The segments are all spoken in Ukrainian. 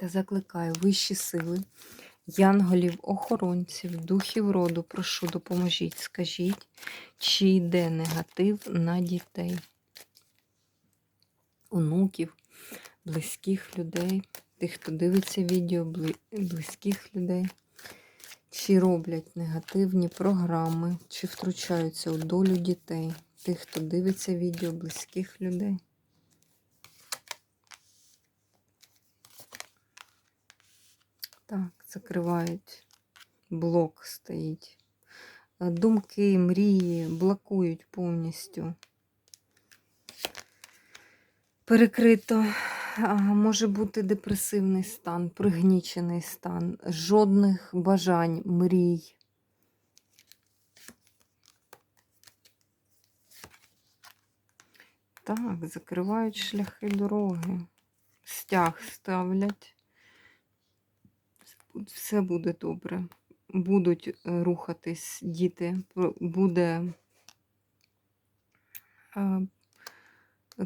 Та закликаю вищі сили, янголів, охоронців, духів роду, прошу, допоможіть, скажіть, чи йде негатив на дітей, онуків, близьких людей, тих, хто дивиться відео, близьких людей, чи роблять негативні програми, чи втручаються у долю дітей, тих, хто дивиться відео, близьких людей. Так, закривають. Блок стоїть. Е, Думки, мрії блокують повністю. Перекрито. Може бути депресивний стан, пригнічений стан, жодних бажань, мрій. Так, закривають шляхи дороги. Стяг ставлять все буде добре. Будуть е, рухатись діти, буде е,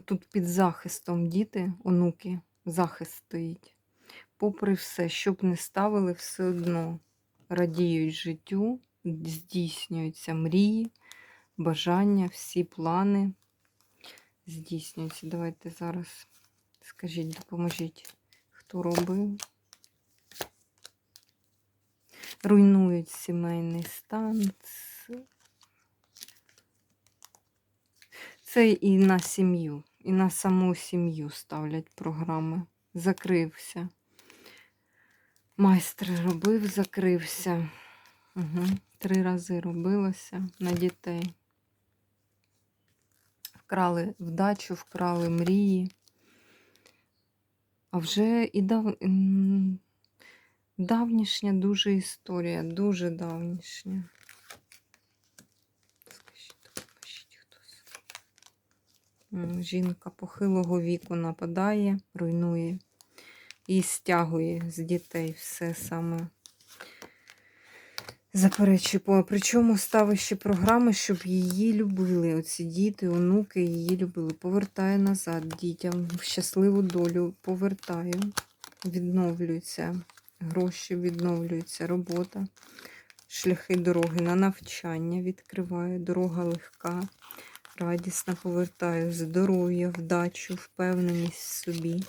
тут під захистом діти, онуки, захист стоїть. Попри все, щоб не ставили, все одно радіють життю, здійснюються мрії, бажання, всі плани здійснюються. Давайте зараз скажіть, допоможіть, хто робив. Руйнують сімейний стан. Це- і на сім'ю, і на саму сім'ю ставлять програми. Закрився. Майстер робив, закрився. Угу. Три рази робилося на дітей. Вкрали вдачу, вкрали мрії. А вже і дав... Давнішня дуже історія, дуже давнішня. Жінка похилого віку нападає, руйнує і стягує з дітей все саме. Заперечую, причому ставить ще програми, щоб її любили. Оці діти, онуки її любили. Повертає назад дітям в щасливу долю, повертаю, відновлюється гроші відновлюються, робота, шляхи дороги на навчання відкриває, дорога легка, радісна повертаю здоров'я, вдачу, впевненість в собі.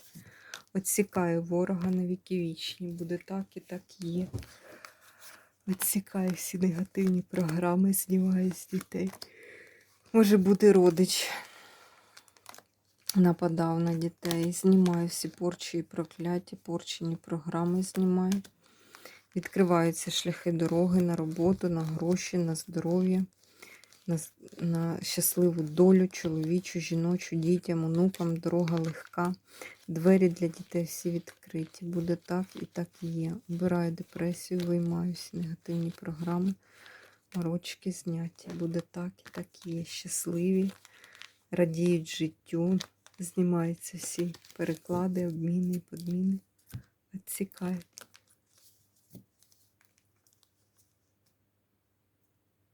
Отсікаю ворога на віки вічні. Буде так і так є. Відсікаю всі негативні програми, знімаю з дітей. Може бути родич нападав на дітей, знімаю всі порчі і прокляття, порчені програми знімаю. Відкриваються шляхи дороги на роботу, на гроші, на здоров'я, на, на щасливу долю, чоловічу, жіночу, дітям, онукам, дорога легка. Двері для дітей всі відкриті. Буде так і так і є. Обираю депресію, виймаю всі негативні програми, морочки зняті. Буде так і так і є. Щасливі, радіють життю, знімаються всі переклади, обміни, і подміни. Відсікають.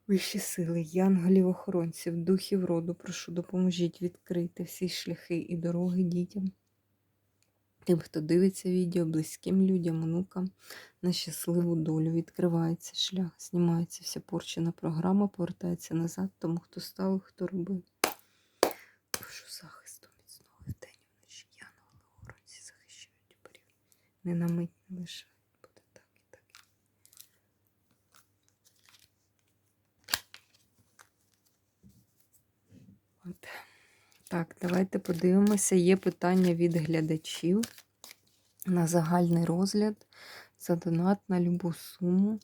Вищі сили, янголів, охоронців, духів роду, прошу, допоможіть відкрити всі шляхи і дороги дітям, тим, хто дивиться відео, близьким людям, онукам на щасливу долю. Відкривається шлях, знімається вся порчена програма, повертається назад, тому хто ставив, хто робив. Прошу захисту Не на мить не лишають. Буде так і так. От. Так, давайте подивимося. Є питання від глядачів на загальний розгляд за донат на любу суму.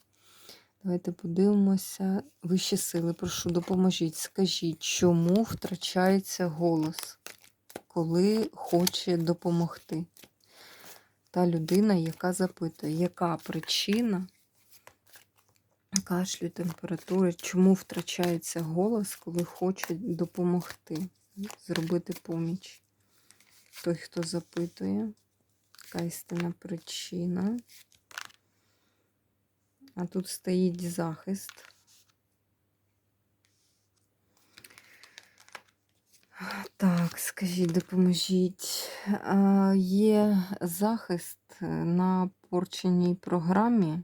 Давайте подивимося. Вищі сили, прошу, допоможіть. Скажіть, чому втрачається голос, коли хоче допомогти? Та людина, яка запитує, яка причина кашлю, температури, чому втрачається голос, коли хочуть допомогти, зробити поміч. Той, хто запитує, яка істинна причина. А тут стоїть захист. Так, скажіть, допоможіть. Є захист на порченій програмі.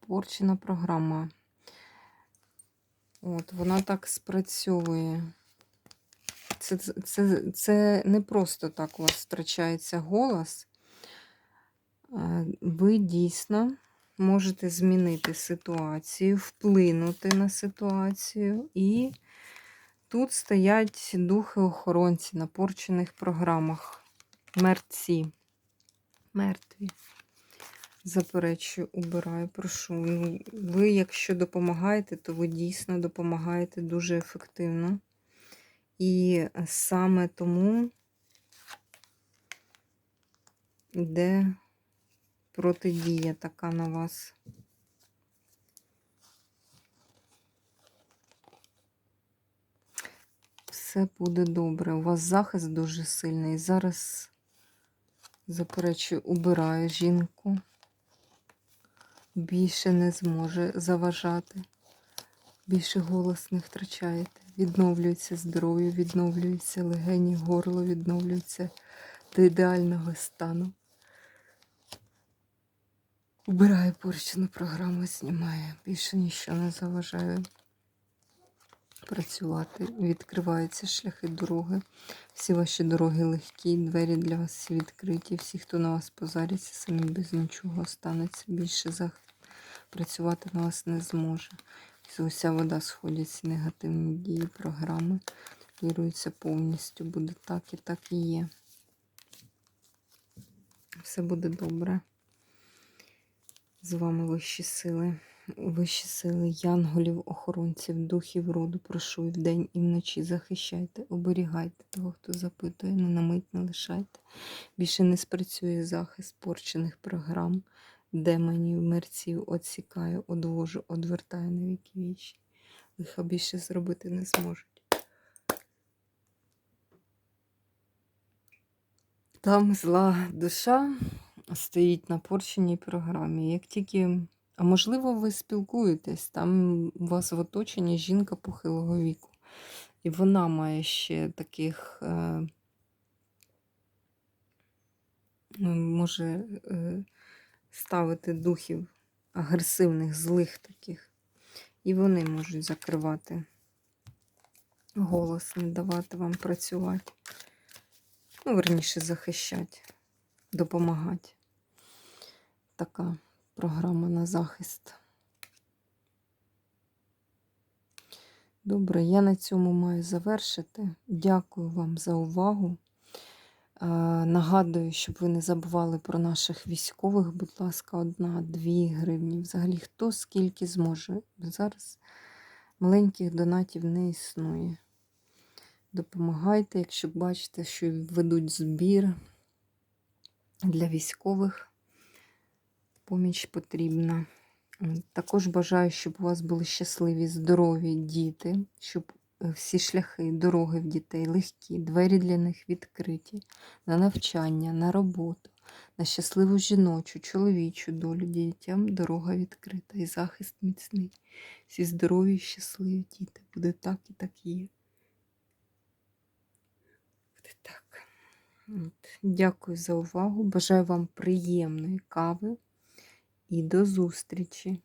Порчена програма. От, вона так спрацьовує. Це, це, це не просто так у вас втрачається голос. Ви дійсно можете змінити ситуацію, вплинути на ситуацію і. Тут стоять духи-охоронці на порчених програмах. Мерці. Мертві. Заперечую, убираю, прошу. Ну, ви, якщо допомагаєте, то ви дійсно допомагаєте дуже ефективно. І саме тому йде протидія така на вас. все буде добре. У вас захист дуже сильний. Зараз, заперечую, убираю жінку. Більше не зможе заважати. Більше голос не втрачаєте. Відновлюється здоров'я, відновлюється легені, горло відновлюється до ідеального стану. Убираю порчену програму, знімаю. Більше нічого не заважаю працювати. Відкриваються шляхи дороги. Всі ваші дороги легкі, двері для вас відкриті. Всі, хто на вас позаряться, самі без нічого останеться. Більше захист працювати на вас не зможе. Уся вода сходять ці негативні дії, програми. Вірується повністю. Буде так і так і є. Все буде добре. З вами вищі сили. Вищі сили, янголів, охоронців, духів роду, прошу і вдень і вночі захищайте, оберігайте того, хто запитує, не на мить не лишайте. Більше не спрацює захист порчених програм, демонів, мерців, отсікаю, одвожу, одвертаю на віки вічі. Лиха більше зробити не зможуть. Там зла душа стоїть на порченій програмі. Як тільки а можливо, ви спілкуєтесь, там у вас в оточенні жінка похилого віку. І вона має ще таких, е, може е, ставити духів агресивних, злих таких. І вони можуть закривати голос, не давати вам працювати. Ну, верніше, захищати, допомагати. Така програма на захист. Добре, я на цьому маю завершити. Дякую вам за увагу. Нагадую, щоб ви не забували про наших військових, будь ласка, одна-дві гривні. Взагалі, хто скільки зможе. Зараз маленьких донатів не існує. Допомагайте, якщо бачите, що ведуть збір для військових поміч потрібна. Також бажаю, щоб у вас були щасливі, здорові діти, щоб е, всі шляхи, дороги в дітей легкі, двері для них відкриті, на навчання, на роботу, на щасливу жіночу, чоловічу долю дітям дорога відкрита і захист міцний. Всі здорові і щасливі діти. Буде так і так є. Буде так. От. Дякую за увагу. Бажаю вам приємної кави і до зустрічі!